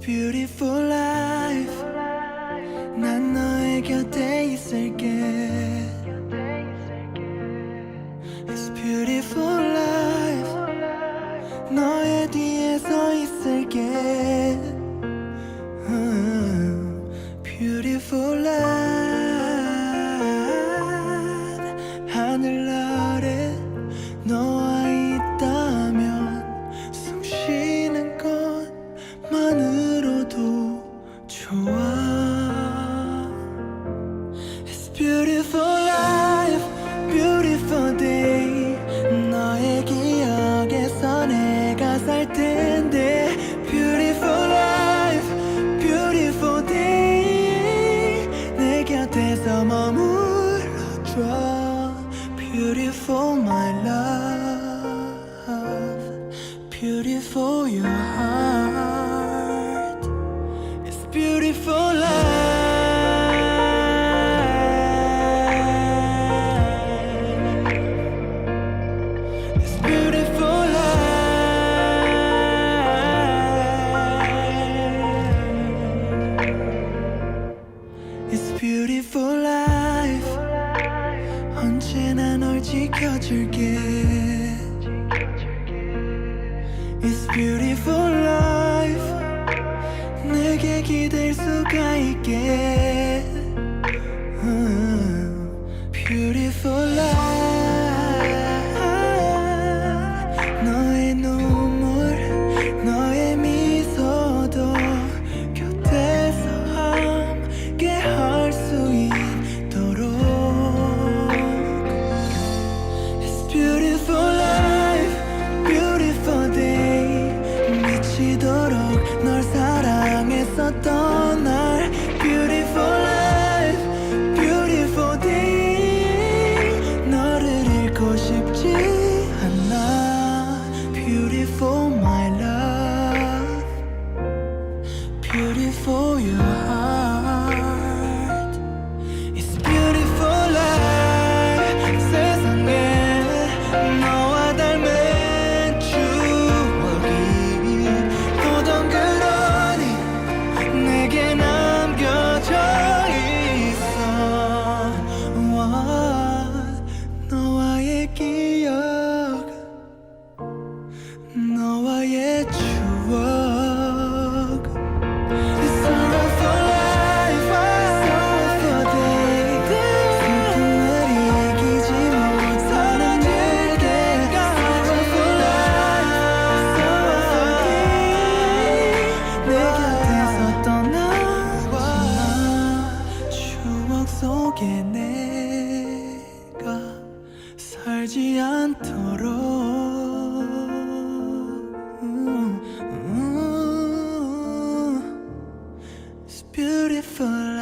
beautiful life 난 너의 곁에 있을게 It's beautiful life 너의 뒤에 서 있을게 음, Beautiful life Beautiful life, beautiful day 너의 기억에서 내가 살 텐데 Beautiful life, beautiful day 내 곁에서 머물러줘 Beautiful my love 지켜줄게. It's beautiful life. 내게 기댈 수가 있게. 사랑했었던 날. Beautiful life, beautiful day. 너를 잃고 싶지 않아. Beautiful my love, beautiful your 살지 않도록. 음, 음. It's beautiful